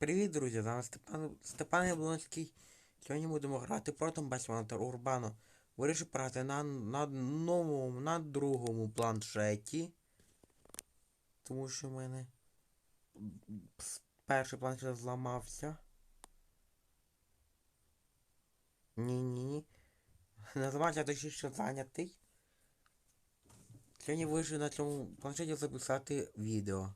Привіт, друзі! З вами Степан, Степан Яблонський. Сьогодні будемо грати проти Басмонтер Урбано. Вирішив грати на, на новому, на другому планшеті. Тому що в мене перший планшет зламався. Ні-ні. Не зламався, що зайнятий. Сьогодні вирішив на цьому планшеті записати відео.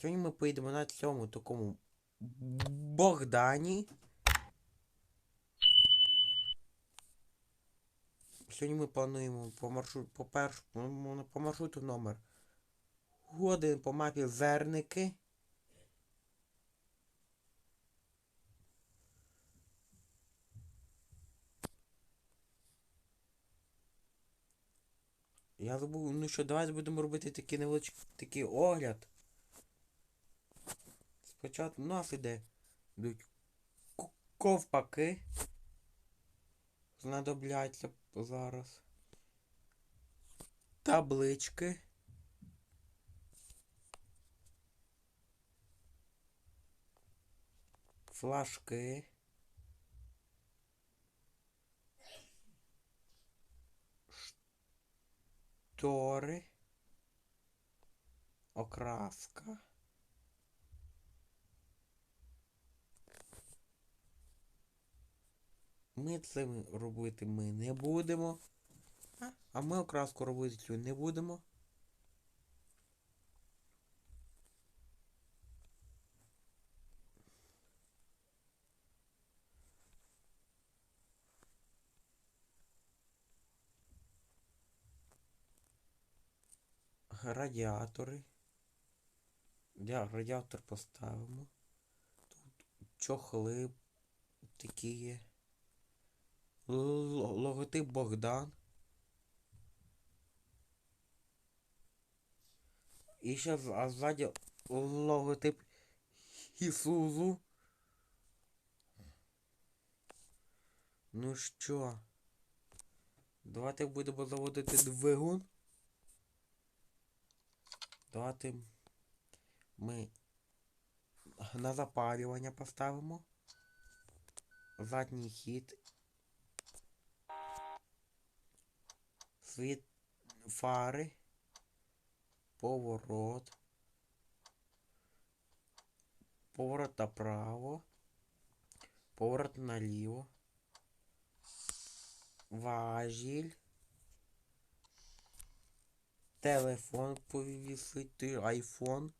Сьогодні ми поїдемо на цьому такому Богдані. Сьогодні ми плануємо по маршруту, по перш, по- маршруту номер один по мапі Зерники. Я забув, ну що, давайте будемо робити такий невеличкий такий огляд. Спочатку у нас іде йдуть ковпаки. Знадобляться зараз. Таблички. Флажки. Штори. Окраска. Ми це робити ми не будемо. А, ми окраску робити цю не будемо. Радіатори. Дя- Радіатор поставимо. Тут чохли такі є. Логотип Богдан. І ще ззаді логотип Ісузу. Ну що? Давайте будемо заводити двигун. Давайте ми на запалювання поставимо. Задній хід. Світ фари. Поворот. Поворот направо. Поворот наліво. Важіль. Телефон повісити, айфон.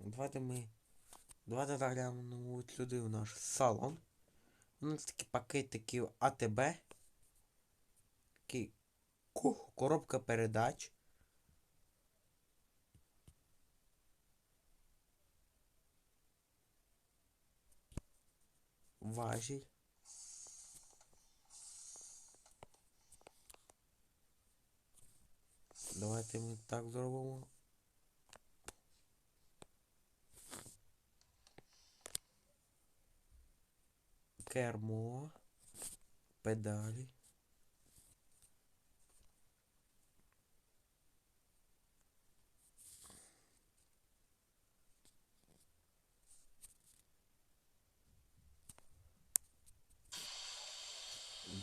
Давайте ми. Давайте заглянемо сюди в наш салон. У нас такі пакетики АТБ. Такий коробка передач. Важіль. Давайте ми так зробимо. Кермо. Педалі.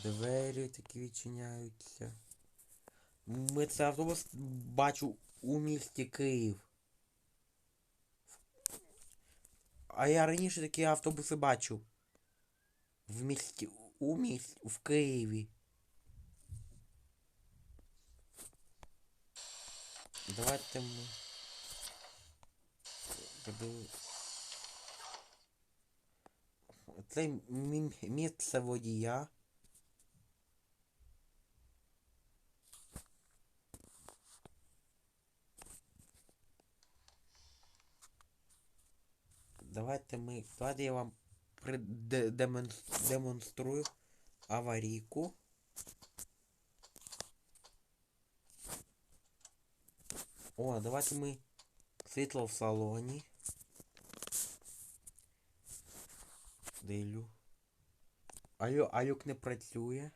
Двері такі відчиняються. Ми це автобус бачу у місті Київ. А я раніше такі автобуси бачив. В місті у місті в Києві. Давайте ми. подив- Це мі- місце водія. Давайте ми. Давайте я вам при... де- демен- демонструю аварійку. О, давайте ми світло в салоні. Де люк? А, лю... а люк не працює.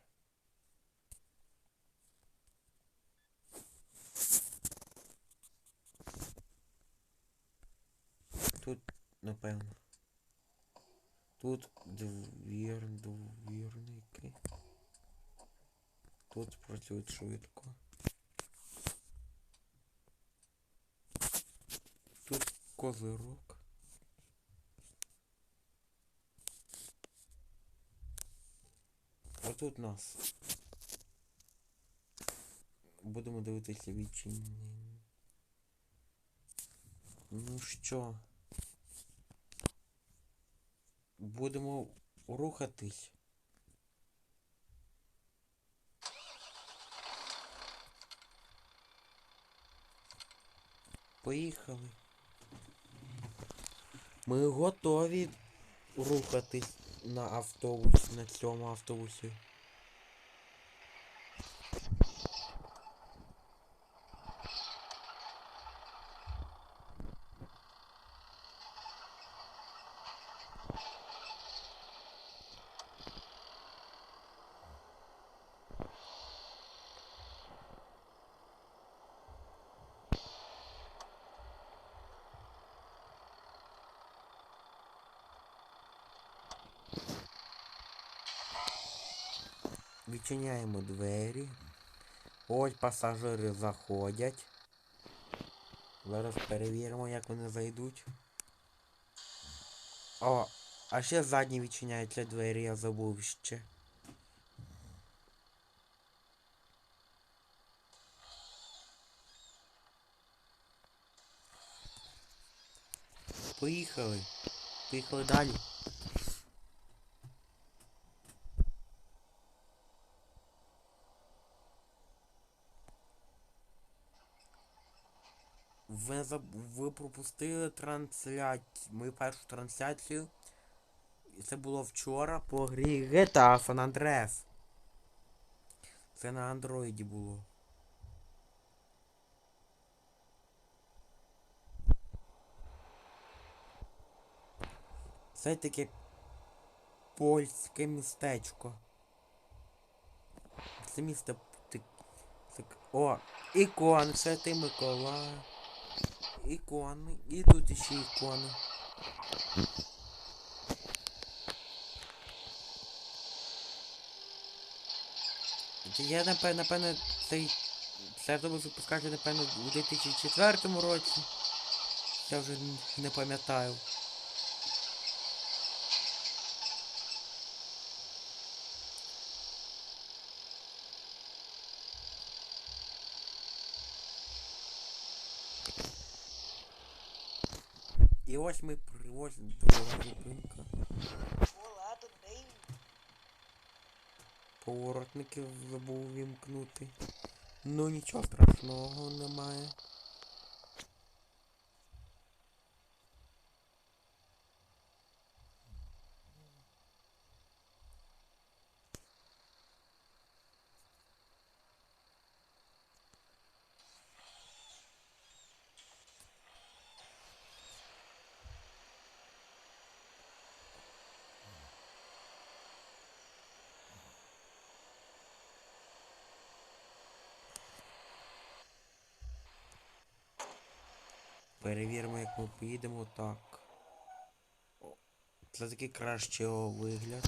Тут, напевно. Тут двір, двірники. Тут працюють швидко. Тут козирок. Отут нас. Будемо дивитися відчинення. Ну що? Будемо рухатись. Поїхали. Ми готові рухатись на автобусі, на цьому автобусі. Відчиняємо двері. Ось пасажири заходять. Зараз перевіримо, як вони зайдуть. О, а ще задні відчиняються двері, я забув ще. Поїхали. Поїхали далі. Ви, заб... ви пропустили трансляцію. Мою першу трансляцію. І це було вчора по грі GTA San Andreas. Це на андроїді було. Це таке польське містечко. Це місто. ти- це О, ікон, Святий Миколай. Ікони. І тут ще ікони. Я напевно, напевно, цей сервіс випускати, напевно, у 2004 році. Я вже не пам'ятаю. І ось ми привозимо друга зупинка. Ола, тут bem? Поворотники забув вімкнути. Ну нічого страшного немає. Перевіримо, як ми поїдемо так. Це такий кращий о, вигляд.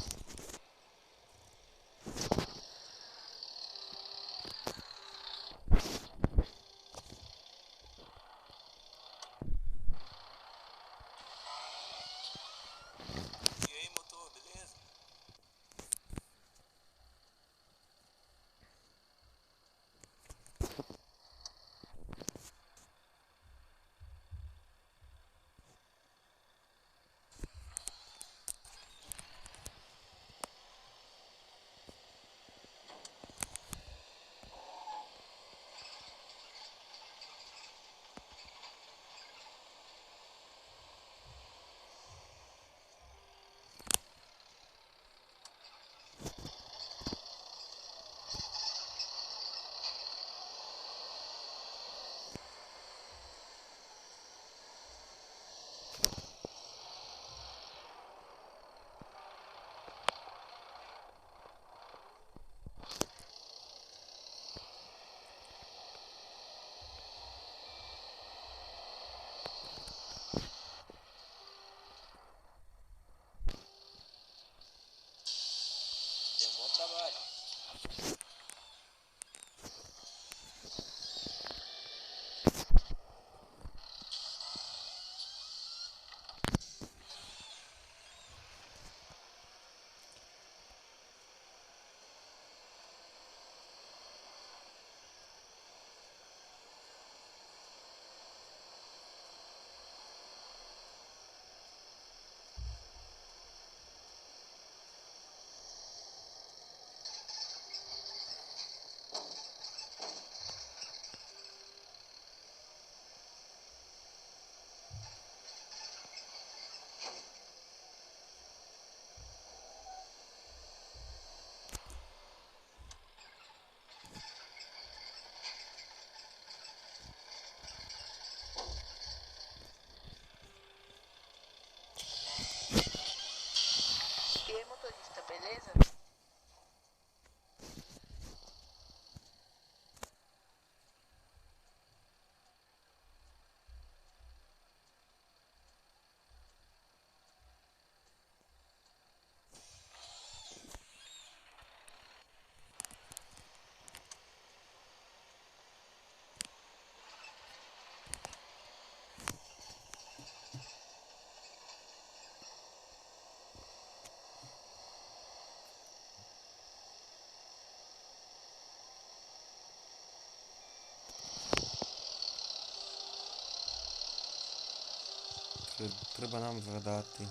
Треба нам згадати.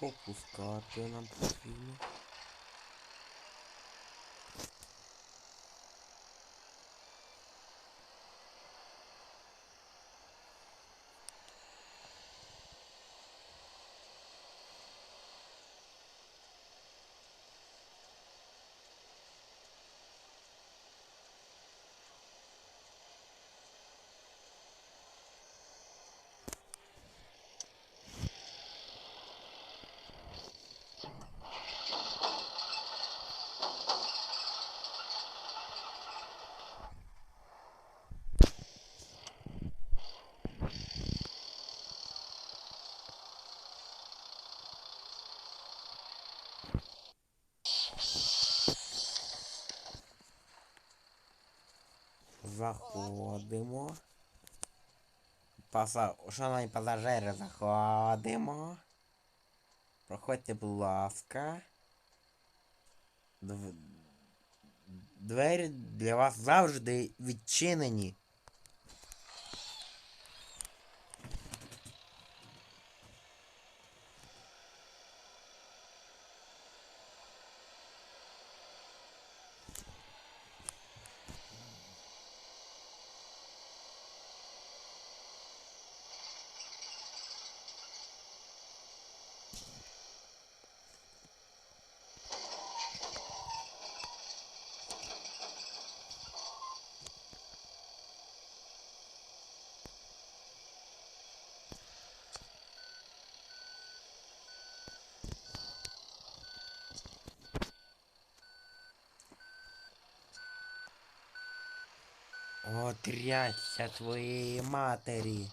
Opus, cara, na filha. Заходимо. Паса... Шановні пасажири, заходимо. Проходьте, будь ласка. Дв... Двері для вас завжди відчинені. О, твоей матері.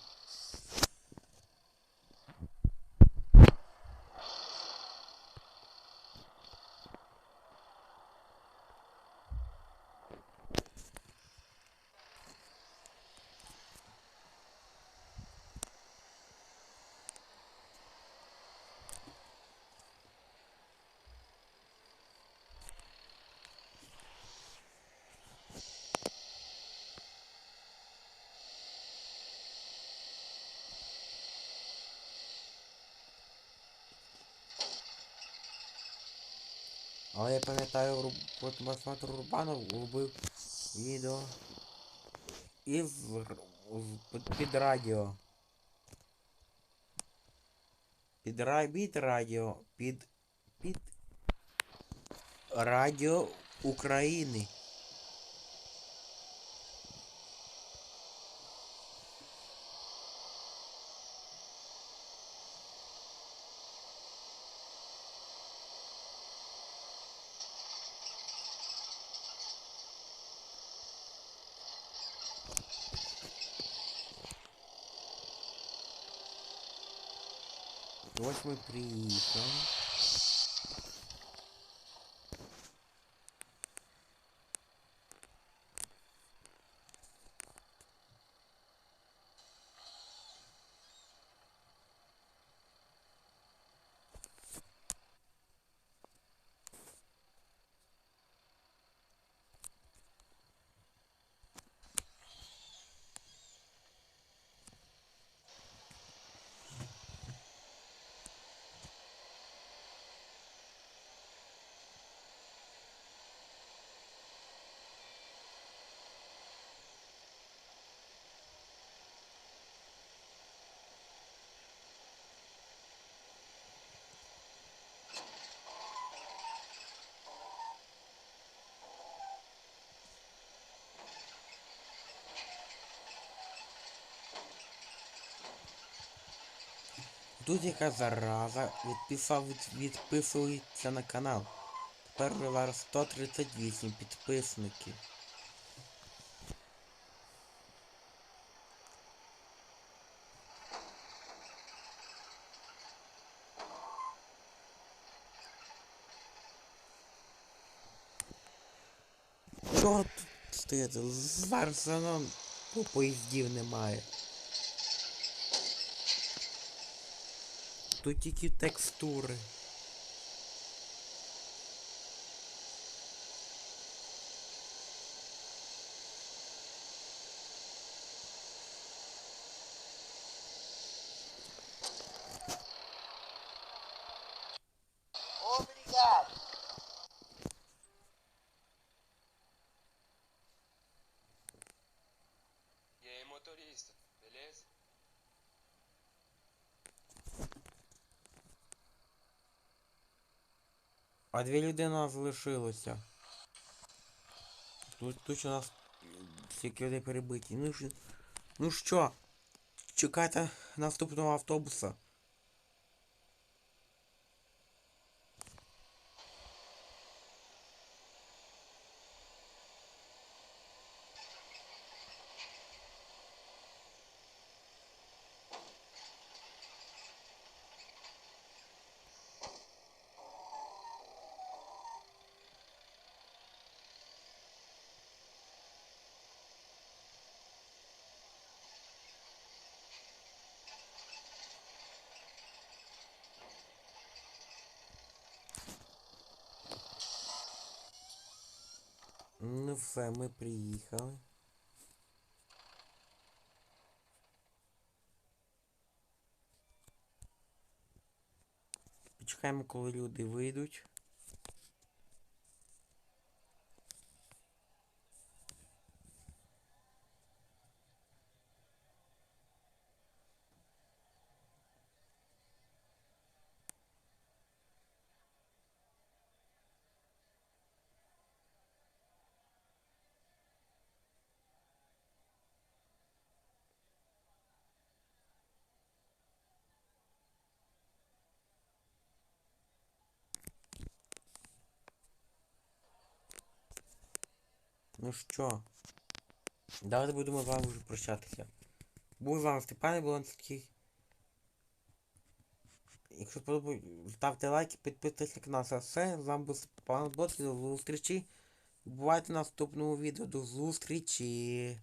Але я пам'ятаю, от Масматор Рубанов робив відео. І в, в- під- радіо. Під, під радіо. Під. Під. Радіо України. Ми приїхали. Тут яка зараза відписав, від, відписується на канал. Тепер зараз 138 підписників. Чого тут стояти? Зараз воно поїздів немає. Тут тільки текстури. А дві людини залишилося. Тут, тут у нас стільки людей перебиті. Ну ж. Ну що? Чекайте наступного автобуса. Ну все, ми приїхали. Почекаємо, коли люди вийдуть. Ну що, давайте будемо з вами вже прощатися. Був з вами Степан Болонський. Якщо подобається, ставте лайки, підписуйтесь на канал. А все. З вами був Степан Болонський. До зустрічі. Бувайте в наступному відео. До зустрічі.